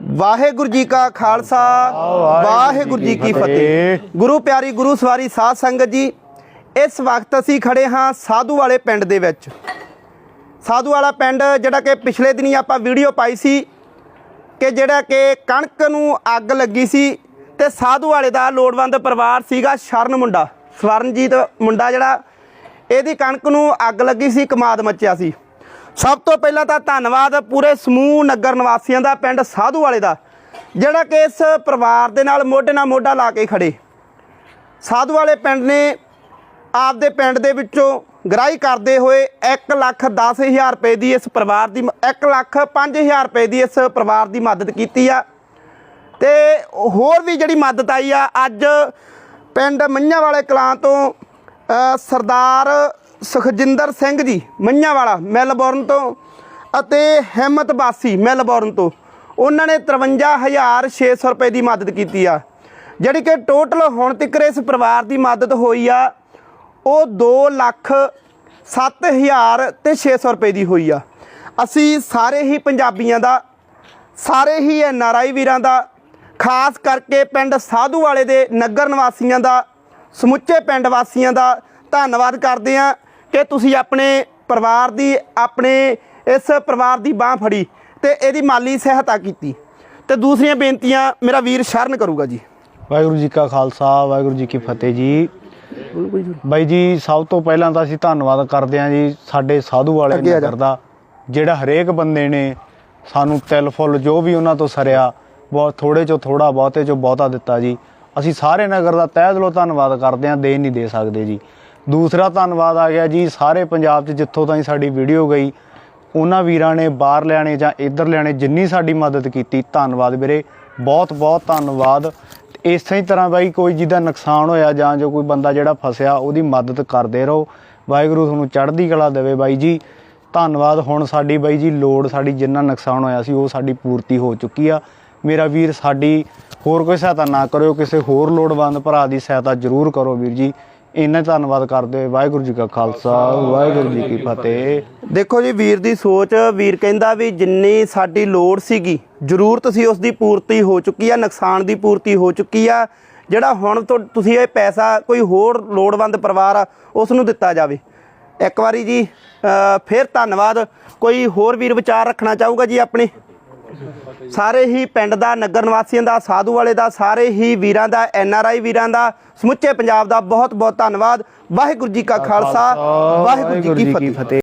ਵਾਹਿਗੁਰੂ ਜੀ ਕਾ ਖਾਲਸਾ, ਵਾਹਿਗੁਰੂ ਜੀ ਕੀ ਫਤਿਹ। ਗੁਰੂ ਪਿਆਰੀ, ਗੁਰੂ ਸਵਾਰੀ ਸਾਧ ਸੰਗਤ ਜੀ, ਇਸ ਵਕਤ ਅਸੀਂ ਖੜੇ ਹਾਂ ਸਾਧੂ ਵਾਲੇ ਪਿੰਡ ਦੇ ਵਿੱਚ। ਸਾਧੂ ਵਾਲਾ ਪਿੰਡ ਜਿਹੜਾ ਕਿ ਪਿਛਲੇ ਦਿਨੀ ਆਪਾਂ ਵੀਡੀਓ ਪਾਈ ਸੀ ਕਿ ਜਿਹੜਾ ਕਿ ਕਣਕ ਨੂੰ ਅੱਗ ਲੱਗੀ ਸੀ ਤੇ ਸਾਧੂ ਵਾਲੇ ਦਾ ਲੋੜਵੰਦ ਪਰਿਵਾਰ ਸੀਗਾ ਸ਼ਰਨ ਮੁੰਡਾ, ਸਵਰਨਜੀਤ ਮੁੰਡਾ ਜਿਹੜਾ, ਇਹਦੀ ਕਣਕ ਨੂੰ ਅੱਗ ਲੱਗੀ ਸੀ ਕਮਾਦ ਮੱਚਿਆ ਸੀ। ਸਭ ਤੋਂ ਪਹਿਲਾਂ ਤਾਂ ਧੰਨਵਾਦ ਪੂਰੇ ਸਮੂਹ ਨਗਰ ਨਿਵਾਸੀਆਂ ਦਾ, ਪਿੰਡ ਸਾਧੂ ਵਾਲੇ ਦਾ, ਜਿਹੜਾ ਕਿ ਇਸ ਪਰਿਵਾਰ ਦੇ ਨਾਲ ਮੋਢੇ ਨਾਲ ਮੋਢਾ ਲਾ ਕੇ ਖੜੇ। ਸਾਧੂ ਵਾਲੇ ਪਿੰਡ ਨੇ ਆਪਦੇ ਪਿੰਡ ਦੇ ਵਿੱਚੋਂ ਗ੍ਰਾਹੀ ਕਰਦੇ ਹੋਏ 1 ਲੱਖ 10 ਹਜ਼ਾਰ ਰੁਪਏ ਦੀ ਇਸ ਪਰਿਵਾਰ ਦੀ 1 ਲੱਖ 5 ਹਜ਼ਾਰ ਰੁਪਏ ਦੀ ਇਸ ਪਰਿਵਾਰ ਦੀ ਮਦਦ ਕੀਤੀ ਆ। ਤੇ ਹੋਰ ਵੀ ਜਿਹੜੀ ਮਦਦ ਆਈ ਆ, ਅੱਜ ਪਿੰਡ ਮੰਝਾਂ ਵਾਲੇ ਕਲਾਂ ਤੋਂ ਸਰਦਾਰ ਸੁਖਜਿੰਦਰ ਸਿੰਘ ਜੀ ਮੰਝਾਂ ਵਾਲਾ ਮੈਲਬੌਰਨ ਤੋਂ ਅਤੇ ਹਿੰਮਤ ਬਾਸੀ, ਮੈਲਬੌਰਨ ਤੋਂ। ਉਹਨਾਂ ਨੇ 53600 ਰੁਪਏ ਦੀ ਮਦਦ ਕੀਤੀ ਆ। ਜਿਹੜੀ ਕਿ ਟੋਟਲ ਹੁਣ ਤੱਕ ਇਸ ਪਰਿਵਾਰ ਦੀ ਮਦਦ ਹੋਈ ਆ, ਉਹ 2 ਲੱਖ 7000 ਤੇ 600 ਰੁਪਏ ਦੀ ਹੋਈ ਆ। ਅਸੀਂ ਸਾਰੇ ਹੀ ਪੰਜਾਬੀਆਂ ਦਾ, ਸਾਰੇ ਹੀ ਐਨ ਆਰ ਆਈ ਵੀਰਾਂ ਦਾ, ਖਾਸ ਕਰਕੇ ਪਿੰਡ ਸਾਧੂ ਵਾਲੇ ਦੇ ਨਗਰ ਨਿਵਾਸੀਆਂ ਦਾ, ਸਮੁੱਚੇ ਪਿੰਡ ਵਾਸੀਆਂ ਦਾ ਧੰਨਵਾਦ ਕਰਦੇ ਹਾਂ। ਕਿ ਤੁਸੀਂ ਆਪਣੇ ਪਰਿਵਾਰ ਦੀ ਆਪਣੇ ਇਸ ਪਰਿਵਾਰ ਦੀ ਬਾਹ ਫੜੀ ਤੇ ਇਹਦੀ ਮਾਲੀ ਸਹਾਇਤਾ ਕੀਤੀ। ਤੇ ਦੂਸਰੀਆਂ ਬੇਨਤੀਆਂ ਮੇਰਾ ਵੀਰ ਸ਼ਰਨ ਕਰੂਗਾ ਜੀ। ਵਾਹਿਗੁਰੂ ਜੀ ਕਾ ਖਾਲਸਾ ਵਾਹਿਗੁਰੂ ਜੀ ਕੀ ਫਤਿਹ ਜੀ। ਬਾਈ ਜੀ ਸਭ ਤੋਂ ਪਹਿਲਾਂ ਤਾਂ ਅਸੀਂ ਧੰਨਵਾਦ ਕਰਦੇ ਹਾਂ ਜੀ ਸਾਡੇ ਸਾਧੂ ਵਾਲੇ ਅੱਗੇ ਆ ਜਾ। ਨਗਰ ਦਾ ਜਿਹੜਾ ਹਰੇਕ ਬੰਦੇ ਨੇ ਸਾਨੂੰ ਤਿਲ ਫੁੱਲ ਜੋ ਵੀ ਉਹਨਾਂ ਤੋਂ ਸਰਿਆ ਬਹੁਤ ਥੋੜੇ ਚੋਂ ਥੋੜਾ ਬਹੁਤੇ ਚੋਂ ਬਹੁਤਾ ਦਿੱਤਾ ਜੀ। ਅਸੀਂ ਸਾਰੇ ਨਗਰ ਦਾ ਤਹਿ ਦਿਲੋਂ ਧੰਨਵਾਦ ਕਰਦੇ ਹਾਂ ਦੇ ਨਹੀਂ ਦੇ ਸਕਦੇ ਜੀ। ਦੂਸਰਾ ਧੰਨਵਾਦ ਆ ਗਿਆ ਜੀ, ਸਾਰੇ ਪੰਜਾਬ 'ਚ ਜਿੱਥੋਂ ਤਾਈਂ ਸਾਡੀ ਵੀਡੀਓ ਗਈ, ਉਹਨਾਂ ਵੀਰਾਂ ਨੇ ਬਾਹਰ ਲਿਆਣੇ ਜਾਂ ਇੱਧਰ ਲਿਆਣੇ ਜਿੰਨੀ ਸਾਡੀ ਮਦਦ ਕੀਤੀ, ਧੰਨਵਾਦ ਵੀਰੇ ਬਹੁਤ ਬਹੁਤ ਧੰਨਵਾਦ। ਤੇ ਇਸੇ ਹੀ ਤਰ੍ਹਾਂ ਬਾਈ, ਕੋਈ ਜਿਹਦਾ ਨੁਕਸਾਨ ਹੋਇਆ ਜਾਂ ਜੋ ਕੋਈ ਬੰਦਾ ਜਿਹੜਾ ਫਸਿਆ, ਉਹਦੀ ਮਦਦ ਕਰਦੇ ਰਹੋ। ਵਾਹਿਗੁਰੂ ਤੁਹਾਨੂੰ ਚੜ੍ਹਦੀ ਕਲਾ ਦੇਵੇ ਬਾਈ ਜੀ। ਧੰਨਵਾਦ, ਹੁਣ ਸਾਡੀ ਬਾਈ ਜੀ ਲੋੜ ਸਾਡੀ ਜਿੰਨਾ ਨੁਕਸਾਨ ਹੋਇਆ ਸੀ, ਉਹ ਸਾਡੀ ਪੂਰਤੀ ਹੋ ਚੁੱਕੀ ਆ। ਮੇਰਾ ਵੀਰ ਸਾਡੀ ਹੋਰ ਕੋਈ ਸਹਾਇਤਾ ਨਾ ਕਰਿਓ, ਕਿਸੇ ਹੋਰ ਲੋੜਵੰਦ ਭਰਾ ਦੀ ਸਹਾਇਤਾ ਜ਼ਰੂਰ ਕਰੋ ਵੀਰ ਜੀ। ਇੰਨਾ ਧੰਨਵਾਦ ਕਰਦੇ ਵਾਹਿਗੁਰੂ ਜੀ ਕਾ ਖਾਲਸਾ ਵਾਹਿਗੁਰੂ ਜੀ ਕੀ ਫਤਿਹ। ਦੇਖੋ ਜੀ ਵੀਰ ਦੀ ਸੋਚ ਵੀਰ ਕਹਿੰਦਾ ਵੀ ਜਿੰਨੀ ਸਾਡੀ ਲੋੜ ਸੀਗੀ ਜ਼ਰੂਰਤ ਸੀ ਉਸ ਦੀ ਪੂਰਤੀ ਹੋ ਚੁੱਕੀ ਆ ਨੁਕਸਾਨ ਦੀ ਪੂਰਤੀ ਹੋ ਚੁੱਕੀ ਆ ਜਿਹੜਾ ਹੁਣ ਤੋਂ ਤੁਸੀਂ ਇਹ ਪੈਸਾ ਕੋਈ ਹੋਰ ਲੋੜਵੰਦ ਪਰਿਵਾਰ ਆ ਉਸ ਨੂੰ ਦਿੱਤਾ ਜਾਵੇ। ਇੱਕ ਵਾਰੀ ਜੀ ਅ, ਫਿਰ ਧੰਨਵਾਦ। ਕੋਈ ਹੋਰ ਵੀਰ ਵਿਚਾਰ ਰੱਖਣਾ ਚਾਹੂਗਾ ਜੀ ਆਪਣੇ? ਸਾਰੇ ਹੀ ਪਿੰਡ ਦਾ ਨਗਰ ਨਿਵਾਸੀਆਂ ਦਾ ਸਾਧੂ ਵਾਲੇ ਦਾ ਸਾਰੇ ਹੀ ਵੀਰਾਂ ਦਾ ਐਨ ਆਰ ਆਈ ਵੀਰਾਂ ਦਾ ਸਮੁੱਚੇ ਪੰਜਾਬ ਦਾ ਬਹੁਤ ਬਹੁਤ ਧੰਨਵਾਦ। ਵਾਹਿਗੁਰੂ ਜੀ ਕਾ ਖਾਲਸਾ ਵਾਹਿਗੁਰੂ ਜੀ ਕੀ ਫਤਿਹ।